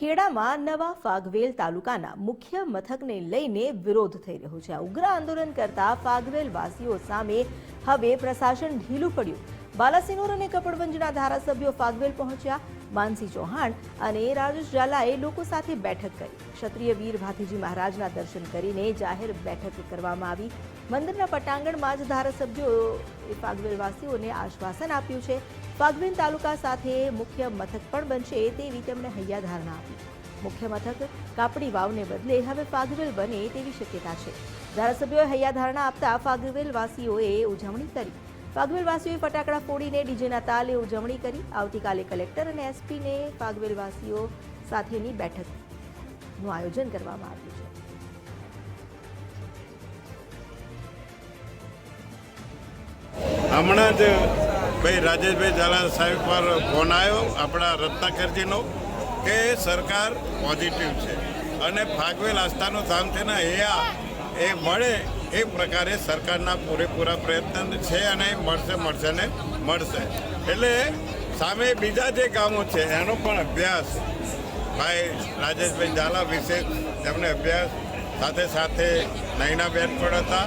ખેડામાં નવા ફાગવેલ તાલુકાના મુખ્ય મથકને લઈને વિરોધ થઈ રહ્યો છે. ઉગ્ર આંદોલન કરતા ફાગવેલ વાસીઓ સામે હવે પ્રશાસન ઢીલું પડ્યું. બાલાસિનોર અને કપડવંજના ધારાસભ્યો ફાગવેલ પહોંચ્યા. માનસી ચૌહાણ અને રાજેશ ઝાલાએ લોકો સાથે બેઠક કરી. ક્ષત્રિય વીર ભાતીજી મહારાજના દર્શન કરીને જાહેર બેઠક કરવામાં આવી. મંદિરના પટાંગણમાં જ ધારાસભ્યોએ ફાગવેલવાસીઓને આશ્વાસન આપ્યું છે. ફાગવેલ તાલુકા સાથે મુખ્ય મથક પણ બનશે તેવી તેમણે હૈયાધારણા આપી. મુખ્ય મથક કાપડી વાવને બદલે હવે ફાગવેલ બને તેવી શક્યતા છે. ધારાસભ્યોએ હૈયાધારણા આપતા ફાગવેલ વાસીઓએ ઉજવણી કરી. ફાગવેલ વાસીઓએ ફટાકડા ફોડીને ડીજેના તાલે ઉજવણી કરી. આવતીકાલે કલેક્ટર અને એસપીને ફાગવેલ વાસીઓ સાથેની બેઠકનું આયોજન કરવામાં આવ્યું છે. હમણાં જ ભાઈ, રાજેશભાઈ ઝાલા સાહેબ પર ફોન આવ્યો, આપણા રત્નાકરજીનો, કે સરકાર પોઝિટિવ છે. અને ફાગવેલ આસ્થાનું ધામ છે ને અહીંયા એ મળે એ પ્રકારે સરકારના પૂરેપૂરા પ્રયત્ન છે અને મળશે મળશે ને મળશે. એટલે સામે બીજા જે કામો છે, એનો પણ અભ્યાસ ભાઈ રાજેશભાઈ ઝાલા વિશે તેમને અભ્યાસ સાથે સાથે નૈનાબેન પણ હતા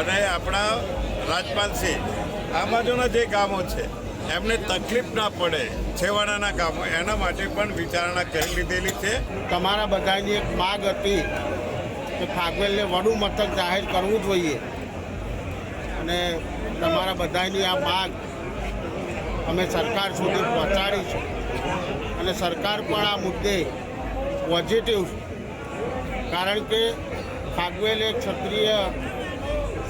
અને આપણા રાજપાલસિંહ આ બાજુના જે કામો છે, એમને તકલીફ ના પડે છેવાડાના ગામો, એના માટે પણ વિચારણા કરી લીધેલી છે. તમારા બધાની એક માગ હતી કે ફાગવેલને વડું મથક જાહેર કરવું જોઈએ. અને તમારા બધાની આ માગ અમે સરકાર સુધી પહોંચાડી છે અને સરકાર પણ આ મુદ્દે પોઝિટિવ કારણ કે ફાગવેલ એક ક્ષત્રિય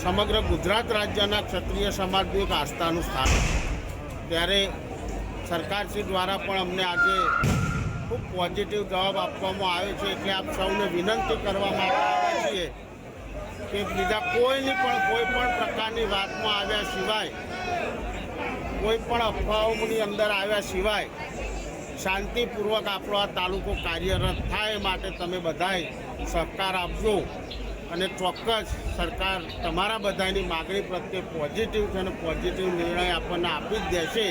સમગ્ર ગુજરાત રાજ્યના ક્ષત્રિય સમાજનું એક આસ્થાનું સ્થાન ત્યારે સરકારશ્રી દ્વારા પણ અમને આજે ખૂબ પોઝિટિવ જવાબ આપવામાં આવ્યો છે. એટલે આપ સૌને વિનંતી કરવામાં આવે છે કે બીજા કોઈની પણ, કોઈ પણ પ્રકારની વાતમાં આવ્યા સિવાય, કોઈ પણ અફવાઓની અંદર આવ્યા સિવાય શાંતિપૂર્વક આપણો આ તાલુકો કાર્યરત થાય માટે તમે બધાએ સહકાર આપજો. અને ચોક્કસ સરકાર તમારા બધાની માગણી પ્રત્યે પોઝિટિવ છે અને પોઝિટિવ નિર્ણય આપણને આપી જ દેશે.